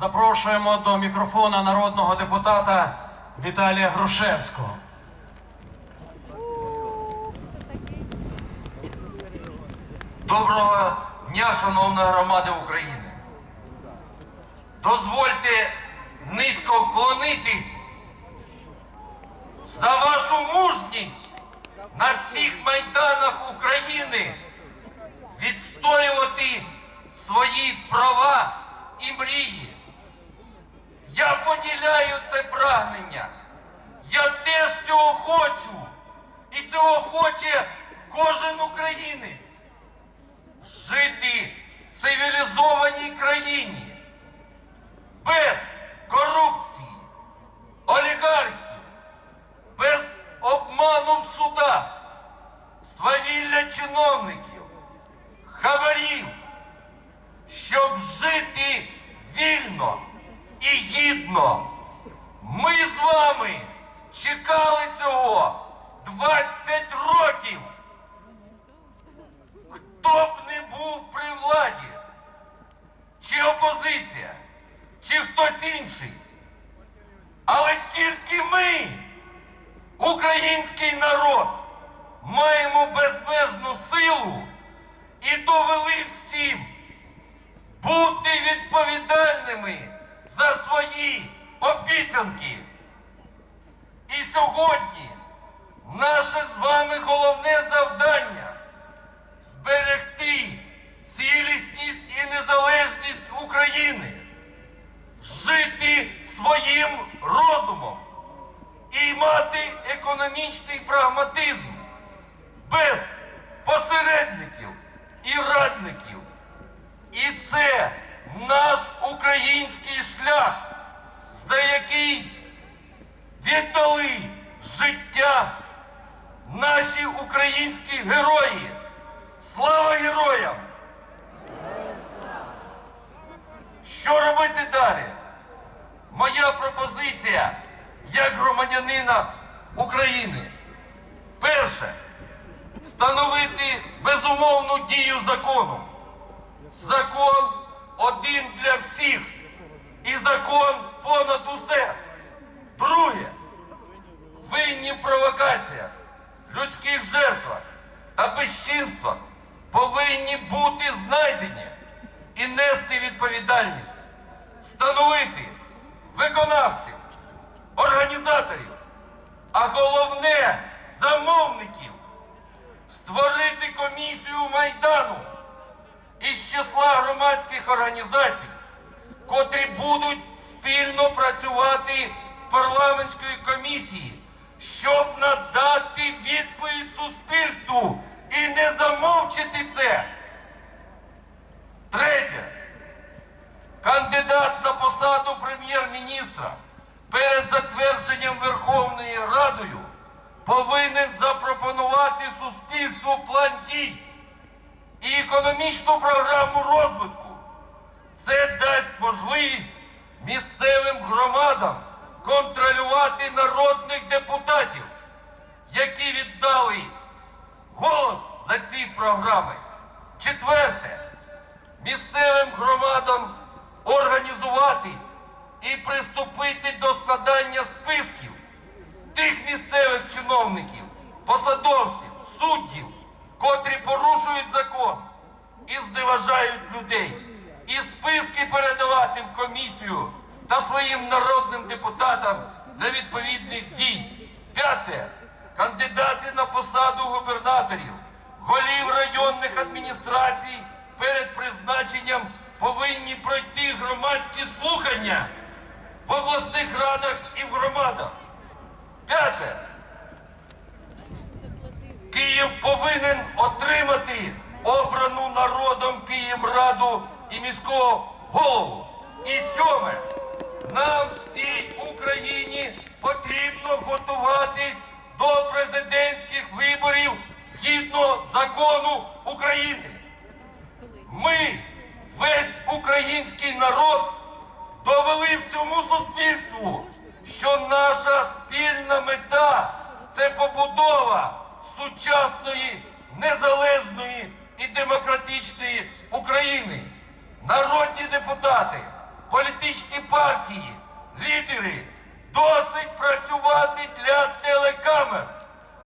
Запрошуємо до мікрофона народного депутата Віталія Грушевського. Доброго дня, шановна громада України. Дозвольте низько вклонитись за вашу мужність на всіх майданах України відстоювати свої права кожен українець жити в цивілізованій країні без корупції, олігархів, без обману в судах, свавілля чиновників, хабарів, щоб жити вільно і гідно. Ми з вами чекали цього 20 років тільки ми, український народ, маємо безмежну силу і довели всім бути відповідальними за свої обіцянки. І сьогодні наше з вами головне завдання зберегти цілісність і незалежність України, жити своїм розумом мати економічний прагматизм без посередників і радників. І це наш український шлях, за який віддали життя наші українські герої. Слава героям! Що робити далі? Моя пропозиція як громадянина України. Перше, встановити безумовну дію закону. Закон один для всіх. І закон понад усе. Друге, винні провокаціях, людських жертвах та безчинствах повинні бути знайдені і нести відповідальність, встановити виконавців, організаторів, а головне замовників, створити комісію Майдану із числа громадських організацій, котрі будуть спільно працювати з парламентською комісією, щоб надати відповідь суспільству і не замовчити це. Третє. Кандидат на посаду прем'єр-міністра перед затвердженням Верховною Радою повинен запропонувати суспільству план дій і економічну програму розвитку. Це дасть можливість місцевим громадам контролювати народних депутатів, які віддали голос за ці програми. Четверте, місцевим громадам організуватись і приступити до складання списків тих місцевих чиновників, посадовців, суддів, котрі порушують закон і зневажають людей, і списки передавати в комісію та своїм народним депутатам для відповідних дій. П'яте. Кандидати на посаду губернаторів, голів районних адміністрацій перед призначенням повинні пройти громадські слухання в обласних радах і в громадах. П'яте. Київ повинен отримати обрану народом Київраду і міського голову. І сьоме, нам всій Україні потрібно готуватись до президентських виборів згідно закону України. Ми, весь український народ, довели всьому суспільству, що наша спільна мета це побудова сучасної, незалежної і демократичної України. Народні депутати, політичні партії, лідери, досить працювати для